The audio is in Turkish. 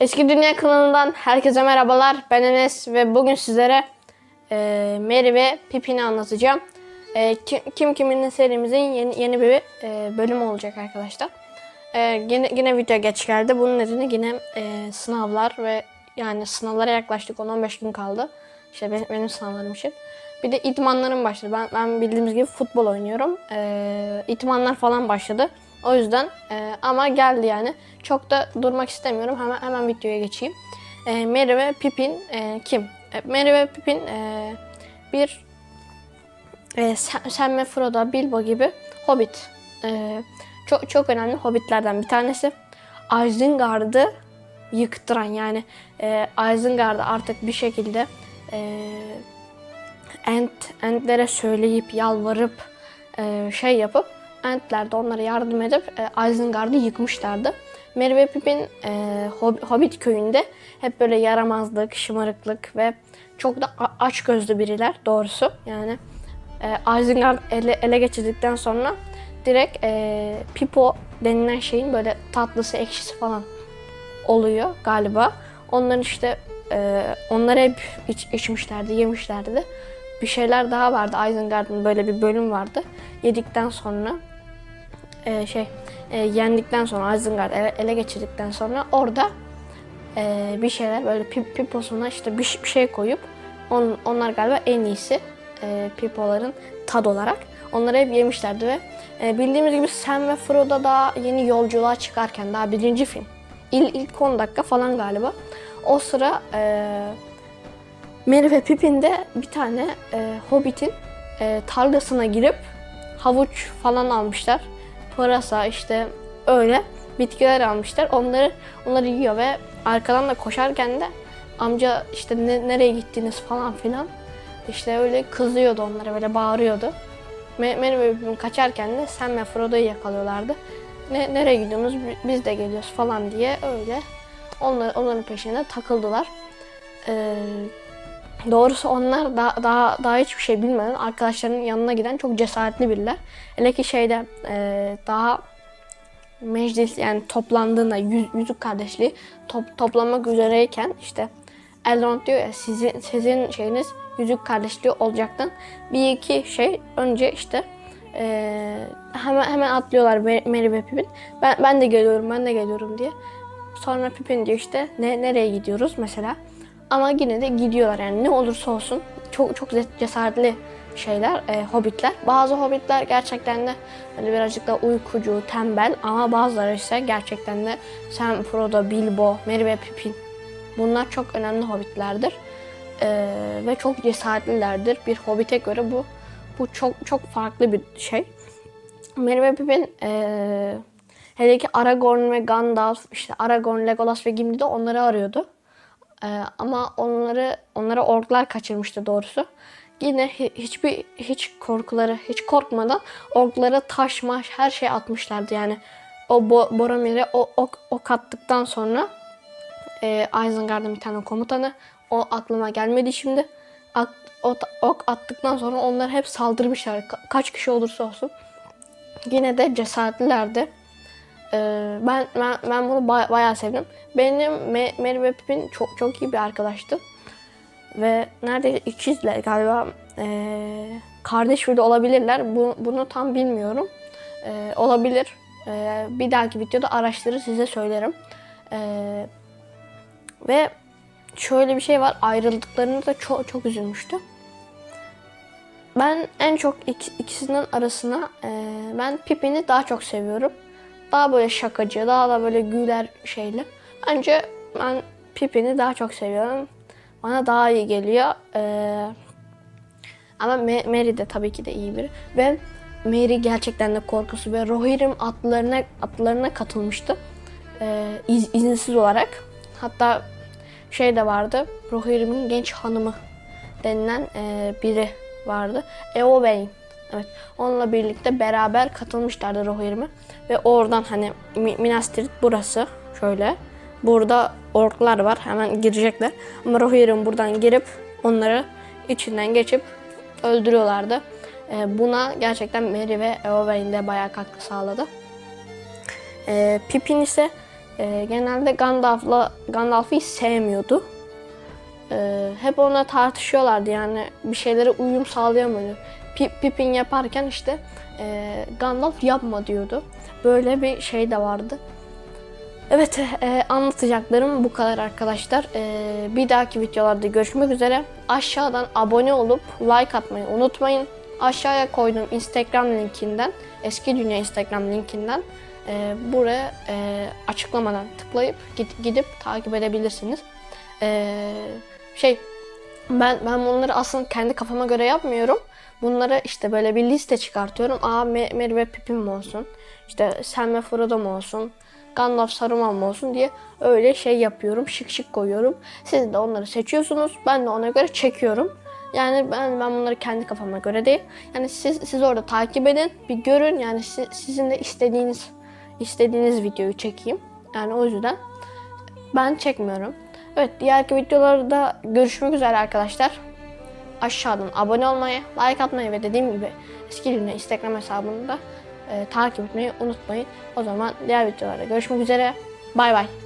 Eski Dünya kanalından herkese merhabalar. Ben Enes ve bugün sizlere e, Mary ve Pippin'i anlatacağım. E, kim, kim Kimin'in serimizin yeni, yeni bir e, bölümü olacak arkadaşlar. E, yine, yine video geç geldi. Bunun nedeni yine e, sınavlar ve yani sınavlara yaklaştık. 10-15 gün kaldı. İşte benim, benim sınavlarım için. Bir de idmanlarım başladı. Ben, ben bildiğimiz gibi futbol oynuyorum. E, idmanlar falan başladı. O yüzden e, ama geldi yani. Çok da durmak istemiyorum. Hemen hemen videoya geçeyim. E, Merry ve Pippin e, kim? E, Merry ve Pippin e, bir e, Sam ve Frodo, Bilbo gibi hobbit. E, çok çok önemli hobbitlerden bir tanesi. Isengard'ı yıktıran yani e, Isengard'ı artık bir şekilde e, Ent, Entlere söyleyip yalvarıp e, şey yapıp Entler de onlara yardım edip e, Isengard'ı yıkmışlardı. Merry ve Pippin e, Hob- Hobbit köyünde hep böyle yaramazlık, şımarıklık ve çok da açgözlü biriler doğrusu. Yani e, Isengard ele, ele geçirdikten sonra direkt e, Pipo denilen şeyin böyle tatlısı, ekşisi falan oluyor galiba. Onların işte e, onları hep iç, içmişlerdi, yemişlerdi. Bir şeyler daha vardı. Isengard'ın böyle bir bölüm vardı. Yedikten sonra e, şey e, yendikten sonra Isengard ele, ele geçirdikten sonra orada e, bir şeyler böyle pip, piposuna işte bir, bir şey koyup on, onlar galiba en iyisi e, pipoların tad olarak. Onları hep yemişlerdi ve e, bildiğimiz gibi Sam ve Frodo daha yeni yolculuğa çıkarken daha birinci film. İl, ilk 10 dakika falan galiba. O sıra e, Merry ve Pippin de bir tane e, Hobbit'in e, tarlasına girip havuç falan almışlar. Pırasa işte öyle bitkiler almışlar. Onları onları yiyor ve arkadan da koşarken de amca işte ne- nereye gittiniz falan filan işte öyle kızıyordu onlara böyle bağırıyordu. Me- Merry ve Pippin kaçarken de Sam ve Frodo'yu yakalıyorlardı. Ne, nereye gidiyorsunuz Bi- biz de geliyoruz falan diye öyle onlar, onların peşine takıldılar. Ee, Doğrusu onlar daha, daha, daha hiçbir şey bilmeden arkadaşlarının yanına giden çok cesaretli biriler. Hele ki şeyde e, daha meclis yani toplandığında yüz, yüzük kardeşliği top, toplamak üzereyken işte Elrond diyor ya sizin, sizin şeyiniz yüzük kardeşliği olacaktı. Bir iki şey önce işte e, hemen hemen atlıyorlar Mer- Merry ve Pippin. Ben, ben de geliyorum ben de geliyorum diye. Sonra Pippin diyor işte ne, nereye gidiyoruz mesela. Ama yine de gidiyorlar yani ne olursa olsun çok çok cesaretli şeyler, e, hobbitler. Bazı hobbitler gerçekten de hani birazcık da uykucu, tembel ama bazıları ise gerçekten de Sam, Frodo, Bilbo, Merry ve Pippin. Bunlar çok önemli hobbitlerdir. E, ve çok cesaretlilerdir. Bir hobbite göre bu bu çok çok farklı bir şey. Merry ve Pippin e, hele ki Aragorn ve Gandalf, işte Aragorn, Legolas ve Gimli de onları arıyordu. Ee, ama onları onlara orklar kaçırmıştı doğrusu. Yine hi- hiçbir hiç korkuları hiç korkmadan orklara taş maş her şey atmışlardı yani. O Bo- Boromir'e o ok, ok attıktan sonra e, Isengard'ın bir tane komutanı o aklıma gelmedi şimdi. At, o, ok attıktan sonra onlar hep saldırmışlar. Ka- kaç kişi olursa olsun. Yine de cesaretlilerdi. Ee, ben, ben ben bunu ba- bayağı sevdim. Benim Me- Merry ve Pippin çok çok iyi bir arkadaştı. Ve neredeyse ikizler galiba ee, kardeş bile olabilirler. Bu, bunu tam bilmiyorum. Ee, olabilir. Ee, bir dahaki videoda araştırır size söylerim. Ee, ve şöyle bir şey var. Ayrıldıklarında da çok çok üzülmüştü. Ben en çok ik- ikisinin arasına e, ben Pippin'i daha çok seviyorum. Daha böyle şakacı, daha da böyle güler şeyli. Bence ben Pippin'i daha çok seviyorum. Bana daha iyi geliyor. E, ama Ma- Mary de tabii ki de iyi biri. Ve Mary gerçekten de korkusu ve Rohirrim atlarına atlarına katılmıştı. E, iz- izinsiz olarak. Hatta şey de vardı. Rohirrim'in genç hanımı denilen e, biri vardı. Eowyn. Evet. Onunla birlikte beraber katılmışlardı Rohirrim'e. Ve oradan hani Mi- Minas Tirith burası. Şöyle. Burada orklar var. Hemen girecekler. Ama Rohirrim buradan girip onları içinden geçip öldürüyorlardı. E, buna gerçekten Merry ve Eowyn de bayağı katkı sağladı. E, Pippin ise e, genelde Gandalf'la Gandalf'ı sevmiyordu. E, hep ona tartışıyorlardı yani bir şeylere uyum sağlayamıyordu. Pi- Pippin yaparken işte e, Gandalf yapma diyordu. Böyle bir şey de vardı. Evet e, anlatacaklarım bu kadar arkadaşlar. E, bir dahaki videolarda görüşmek üzere. Aşağıdan abone olup like atmayı unutmayın. Aşağıya koyduğum Instagram linkinden, eski dünya Instagram linkinden e, buraya e, açıklamadan tıklayıp git- gidip takip edebilirsiniz. E, şey ben ben bunları aslında kendi kafama göre yapmıyorum. Bunları işte böyle bir liste çıkartıyorum. Aa Me- Merry ve Pippin mi olsun? İşte Sam ve Frodo mu olsun? Gandalf Saruman mı olsun diye öyle şey yapıyorum. Şık şık koyuyorum. Siz de onları seçiyorsunuz. Ben de ona göre çekiyorum. Yani ben ben bunları kendi kafama göre değil. Yani siz siz orada takip edin, bir görün. Yani si- sizin de istediğiniz istediğiniz videoyu çekeyim. Yani o yüzden ben çekmiyorum. Evet diğer videolarda görüşmek üzere arkadaşlar. Aşağıdan abone olmayı, like atmayı ve dediğim gibi eski dünya Instagram hesabını da e, takip etmeyi unutmayın. O zaman diğer videolarda görüşmek üzere. Bay bay.